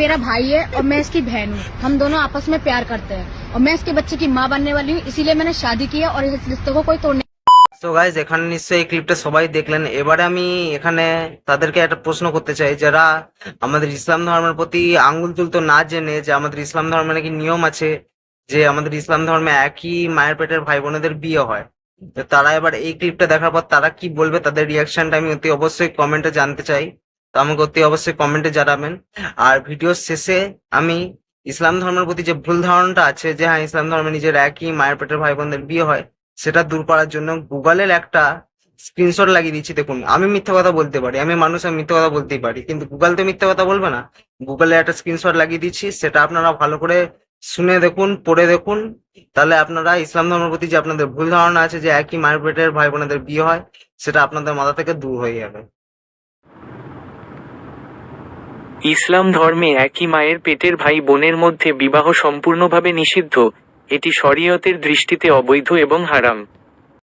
मेरा भाई है और मैं इसकी बहन हूँ हम दोनों आपस में प्यार करते हैं और मैं इसके बच्चे की माँ बनने वाली हूँ इसीलिए मैंने शादी की है और इस रिश्ते को कोई तोड़ने সো গাইজ এখানে নিশ্চয়ই এই ক্লিপটা সবাই দেখলেন এবারে আমি এখানে তাদেরকে একটা প্রশ্ন করতে চাই যারা আমাদের ইসলাম ধর্মের প্রতি আঙ্গুল তুলতো না জেনে যে আমাদের ইসলাম ধর্মে নাকি নিয়ম আছে যে আমাদের ইসলাম ধর্মে একই মায়ের পেটের ভাই বোনেদের বিয়ে হয় তো তারা এবার এই ক্লিপটা দেখার পর তারা কি বলবে তাদের রিয়াকশনটা আমি অতি অবশ্যই কমেন্টে জানতে চাই তো আমাকে অতি অবশ্যই কমেন্টে জানাবেন। আর ভিডিওর শেষে আমি ইসলাম ধর্মের প্রতি যে ভুল ধারণাটা আছে, যে হ্যাঁ ইসলাম ধর্মে নিজের একই মায়ের পেটের ভাই বোনদের বিয়ে হয়, সেটা দূর করার জন্য গুগলের একটা স্ক্রিনশট লাগিয়ে দিচ্ছি। দেখুন, আমি মিথ্যা কথা বলতে পারি, আমি মানুষ, আমি মিথ্যা কথা বলতেই পারি, কিন্তু গুগল তো মিথ্যা কথা বলবে না। গুগলে একটা স্ক্রিনশট লাগিয়ে দিচ্ছি, সেটা আপনারা ভালো করে শুনে দেখুন, পড়ে দেখুন। তাহলে আপনারা ইসলাম ধর্মের প্রতি যে আপনাদের ভুল ধারণা আছে, যে একই মায়ের পেটের ভাই বোনেদের বিয়ে হয়, সেটা আপনাদের মাথা থেকে দূর হয়ে যাবে। ইসলাম ধর্মে একই মায়ের পেটের ভাই বোনের মধ্যে বিবাহ সম্পূর্ণভাবে নিষিদ্ধ, এটি শরীয়তের দৃষ্টিতে অবৈধ এবং হারাম।